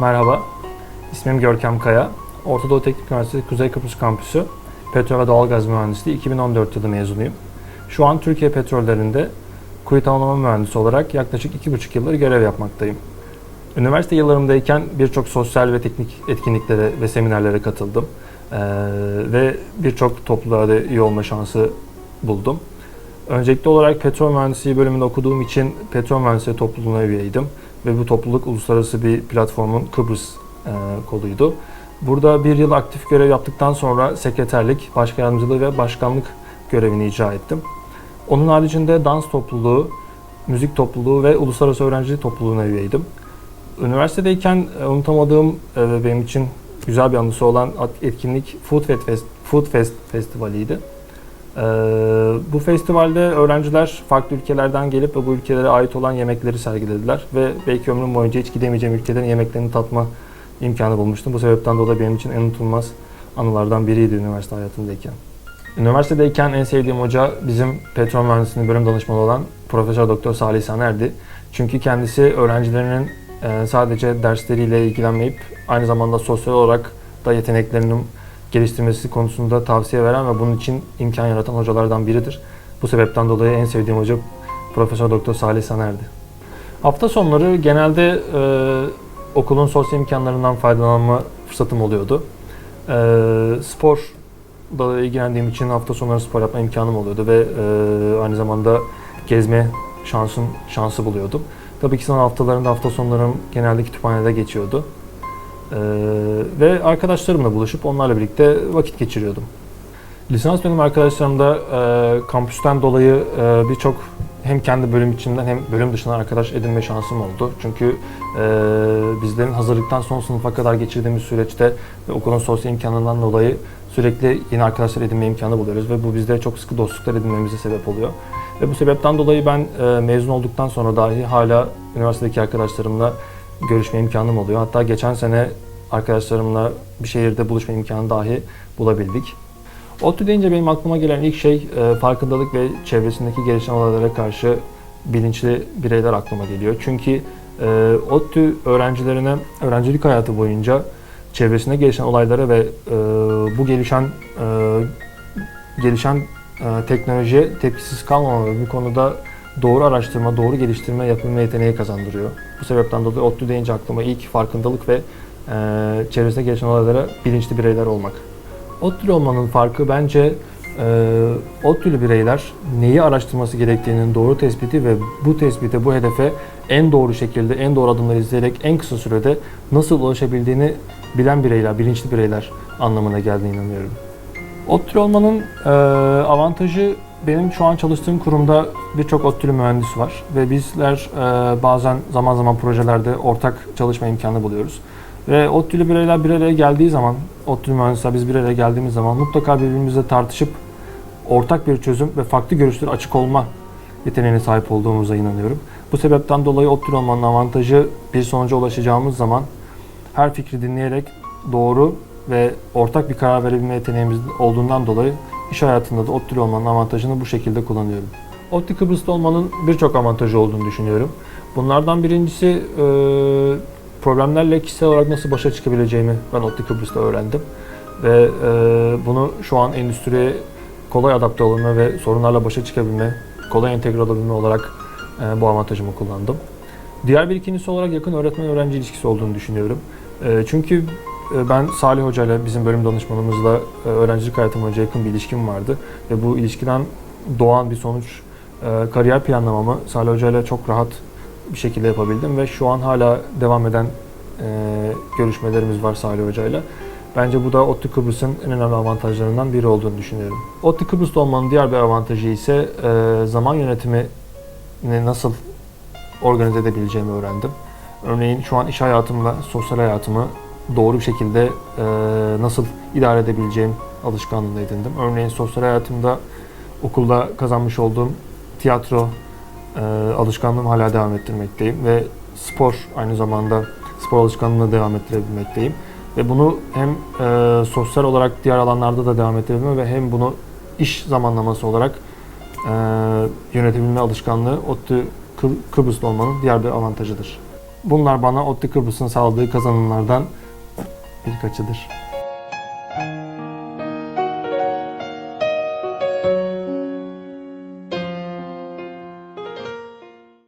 Merhaba, ismim Görkem Kaya. Orta Doğu Teknik Üniversitesi Kuzey Kıbrıs Kampüsü Petrol ve Doğalgaz Mühendisliği 2014 yılı mezunuyum. Şu an Türkiye Petrollerinde kuyu tamamlama mühendisi olarak yaklaşık 2,5 yıldır görev yapmaktayım. Üniversite yıllarımdayken birçok sosyal ve teknik etkinliklere ve seminerlere katıldım. Ee, ve birçok topluluğa da üye olma şansı buldum. Öncelikli olarak petrol mühendisliği bölümünde okuduğum için petrol mühendisliği topluluğuna üyeydim ve bu topluluk uluslararası bir platformun Kıbrıs e, koluydu. Burada bir yıl aktif görev yaptıktan sonra sekreterlik, başkan yardımcılığı ve başkanlık görevini icra ettim. Onun haricinde dans topluluğu, müzik topluluğu ve uluslararası öğrenci topluluğuna üyeydim. Üniversitedeyken e, unutamadığım e, ve benim için güzel bir anısı olan etkinlik Food Fest, Food Fest Festivali'ydi. Ee, bu festivalde öğrenciler farklı ülkelerden gelip ve bu ülkelere ait olan yemekleri sergilediler ve belki ömrüm boyunca hiç gidemeyeceğim ülkelerin yemeklerini tatma imkanı bulmuştum. Bu sebepten dolayı benim için en unutulmaz anılardan biriydi üniversite hayatımdayken. Üniversitedeyken en sevdiğim hoca bizim petrol mühendisliğinin bölüm danışmanı olan Profesör Doktor Salih Saner'di. Çünkü kendisi öğrencilerinin e, sadece dersleriyle ilgilenmeyip aynı zamanda sosyal olarak da yeteneklerinin geliştirmesi konusunda tavsiye veren ve bunun için imkan yaratan hocalardan biridir. Bu sebepten dolayı en sevdiğim hoca Profesör Doktor Salih Saner'di. Hafta sonları genelde e, okulun sosyal imkanlarından faydalanma fırsatım oluyordu. E, spor da ilgilendiğim için hafta sonları spor yapma imkanım oluyordu ve e, aynı zamanda gezme şansım şansı buluyordum. Tabii ki son haftalarında hafta sonlarım genelde kütüphanede geçiyordu. Ee, ve arkadaşlarımla buluşup onlarla birlikte vakit geçiriyordum. Lisans dönemi arkadaşlarımda e, kampüsten dolayı e, birçok hem kendi bölüm içinden hem bölüm dışından arkadaş edinme şansım oldu. Çünkü e, bizlerin hazırlıktan son sınıfa kadar geçirdiğimiz süreçte okulun sosyal imkanlarından dolayı sürekli yeni arkadaşlar edinme imkanı buluyoruz ve bu bizlere çok sıkı dostluklar edinmemize sebep oluyor. Ve bu sebepten dolayı ben e, mezun olduktan sonra dahi hala üniversitedeki arkadaşlarımla görüşme imkanım oluyor. Hatta geçen sene arkadaşlarımla bir şehirde buluşma imkanı dahi bulabildik. ODTÜ deyince benim aklıma gelen ilk şey e, farkındalık ve çevresindeki gelişen olaylara karşı bilinçli bireyler aklıma geliyor. Çünkü e, ODTÜ öğrencilerine öğrencilik hayatı boyunca çevresinde gelişen olaylara ve e, bu gelişen e, gelişen e, teknolojiye tepkisiz kalmama ve bu konuda doğru araştırma, doğru geliştirme yapabilme yeteneği kazandırıyor. Bu sebepten dolayı ODTÜ deyince aklıma ilk farkındalık ve e, çevresinde gelişen olaylara bilinçli bireyler olmak. ODTÜ'lü olmanın farkı bence e, ODTÜ'lü bireyler neyi araştırması gerektiğinin doğru tespiti ve bu tespite, bu hedefe en doğru şekilde, en doğru adımları izleyerek en kısa sürede nasıl ulaşabildiğini bilen bireyler, bilinçli bireyler anlamına geldiğine inanıyorum. ODTÜ'lü olmanın e, avantajı benim şu an çalıştığım kurumda birçok ODTÜ'lü mühendis var ve bizler e, bazen zaman zaman projelerde ortak çalışma imkanı buluyoruz. Ve ODTÜ'lü bireyler bir araya geldiği zaman, ODTÜ'lü mühendisler biz bir araya geldiğimiz zaman mutlaka birbirimizle tartışıp ortak bir çözüm ve farklı görüşlere açık olma yeteneğine sahip olduğumuza inanıyorum. Bu sebepten dolayı ODTÜ'lü olmanın avantajı bir sonuca ulaşacağımız zaman her fikri dinleyerek doğru ve ortak bir karar verebilme yeteneğimiz olduğundan dolayı iş hayatında da ODTÜ'lü olmanın avantajını bu şekilde kullanıyorum. ODTÜ Kıbrıs'ta olmanın birçok avantajı olduğunu düşünüyorum. Bunlardan birincisi e, problemlerle kişisel olarak nasıl başa çıkabileceğimi ben ODTÜ Kıbrıs'ta öğrendim. Ve e, bunu şu an endüstriye kolay adapte olabilme ve sorunlarla başa çıkabilme, kolay entegre olabilme olarak e, bu avantajımı kullandım. Diğer bir ikincisi olarak yakın öğretmen-öğrenci ilişkisi olduğunu düşünüyorum. Çünkü ben Salih Hoca ile bizim bölüm danışmanımızla e, öğrencilik hayatım boyunca yakın bir ilişkim vardı. Ve bu ilişkiden doğan bir sonuç e, kariyer planlamamı Salih Hoca ile çok rahat bir şekilde yapabildim ve şu an hala devam eden e, görüşmelerimiz var Salih Hoca ile. Bence bu da ODTÜ Kıbrıs'ın en önemli avantajlarından biri olduğunu düşünüyorum. ODTÜ Kıbrıs'ta olmanın diğer bir avantajı ise e, zaman yönetimini nasıl organize edebileceğimi öğrendim. Örneğin şu an iş hayatımla sosyal hayatımı doğru bir şekilde e, nasıl idare edebileceğim alışkanlığını edindim. Örneğin sosyal hayatımda okulda kazanmış olduğum tiyatro e, alışkanlığımı hala devam ettirmekteyim ve spor aynı zamanda spor alışkanlığını devam ettirebilmekteyim. Ve bunu hem e, sosyal olarak diğer alanlarda da devam ettirebilme ve hem bunu iş zamanlaması olarak e, yönetebilme alışkanlığı ODTÜ Kı- Kıbrıs'ta olmanın diğer bir avantajıdır. Bunlar bana ODTÜ Kıbrıs'ın sağladığı kazanımlardan birkaçıdır.